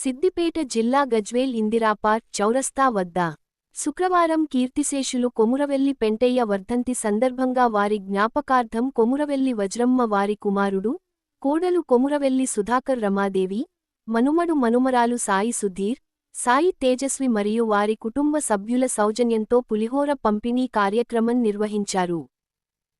సిద్దిపేట జిల్లా గజ్వేల్ ఇందిరాపార్క్ చౌరస్తా వద్ద శుక్రవారం కీర్తిశేషులు కొమురవెల్లి పెంటయ్య వర్ధంతి సందర్భంగా వారి జ్ఞాపకార్థం కొమురవెల్లి వజ్రమ్మ వారి కుమారుడు కోడలు కొమురవెల్లి సుధాకర్ రమాదేవి మనుమడు మనుమరాలు సాయి సుధీర్ సాయి తేజస్వి మరియు వారి కుటుంబ సభ్యుల సౌజన్యంతో పులిహోర పంపిణీ కార్యక్రమం నిర్వహించారు.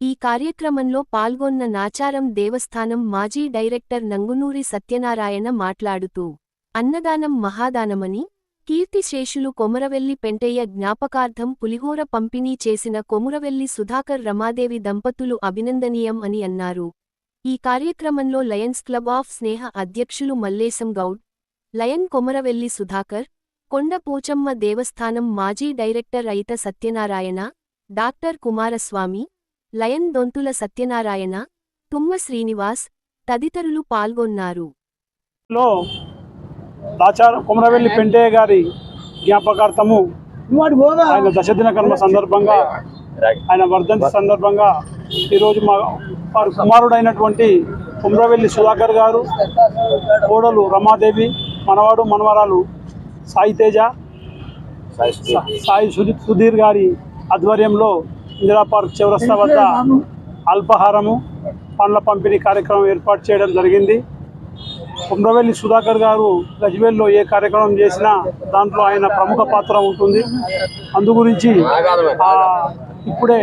ఈ కార్యక్రమంలో పాల్గొన్న నాచారం దేవస్థానం మాజీ డైరెక్టర్ నంగునూరి సత్యనారాయణ మాట్లాడుతూ అన్నదానం మహాదానమని కీర్తిశేషులు కొమరవెల్లి పెంటయ్య జ్ఞాపకార్థం పులిహోర పంపిణీ చేసిన కొమురవెల్లి సుధాకర్ రమాదేవి దంపతులు అభినందనీయం అని అన్నారు. ఈ కార్యక్రమంలో లయన్స్ క్లబ్ ఆఫ్ స్నేహ అధ్యక్షులు మల్లేశం గౌడ్ లయన్ కొమరవెల్లి సుధాకర్ కొండ పోచమ్మ దేవస్థానం మాజీ director Ayitha Satyanarayana doctor Kumaraswamy lion Donthula Satyanarayana Thumma Srinivas తదితరులు పాల్గొన్నారు. దాచారం కుమరవెల్లి పెంటయ్య గారి జ్ఞాపకార్థము ఆయన దశదిన కర్మ సందర్భంగా ఆయన వర్ధంతి సందర్భంగా ఈరోజు మా వారి కుమారుడైనటువంటి కుమరవెల్లి సుధాకర్ గారు కోడలు రమాదేవి మనవాడు మనవరాలు సాయి తేజ సాయి సుధీ సుధీర్ గారి ఆధ్వర్యంలో ఇందిరా పార్క్ చౌరస్తా వద్ద అల్పాహారము పండ్ల పంపిణీ కార్యక్రమం ఏర్పాటు చేయడం జరిగింది. కుమ్రవెల్లి సుధాకర్ గారు గజ్వేల్లో ఏ కార్యక్రమం చేసినా దాంట్లో ఆయన ప్రముఖ పాత్ర ఉంటుంది. అందుగురించి ఇప్పుడే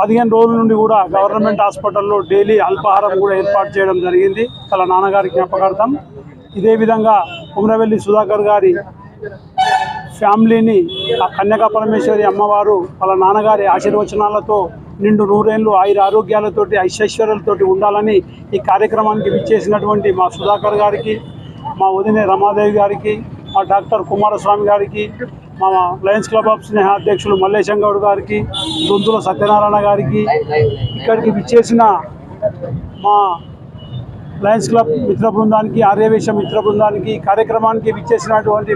పదిహేను రోజుల నుండి కూడా గవర్నమెంట్ హాస్పిటల్లో డైలీ అల్పాహారం కూడా ఏర్పాటు చేయడం జరిగింది. తల నాన్నగారి జ్ఞాపకార్థం. ఇదే విధంగా కుమ్రవెల్లి సుధాకర్ గారి ఫ్యామిలీని ఆ కన్యకా పరమేశ్వరి అమ్మవారు వాళ్ళ నాన్నగారి ఆశీర్వచనాలతో నిండు నూరేళ్ళు ఆయుర ఆరోగ్యాలతోటి ఐశ్వర్యాలతోటి ఉండాలని ఈ కార్యక్రమానికి విచ్చేసినటువంటి మా సుధాకర్ గారికి మా వదిన రమాదేవి గారికి మా డాక్టర్ కుమారస్వామి గారికి మా లయన్స్ క్లబ్ ఆఫ్ స్నేహ అధ్యక్షులు మల్లేశం గౌడ్ గారికి దొంతుల సత్యనారాయణ గారికి ఇక్కడికి విచ్చేసిన మా లయన్స్ క్లబ్ మిత్ర బృందానికి ఆర్యవేశ మిత్ర బృందానికి కార్యక్రమానికి విచ్చేసినటువంటి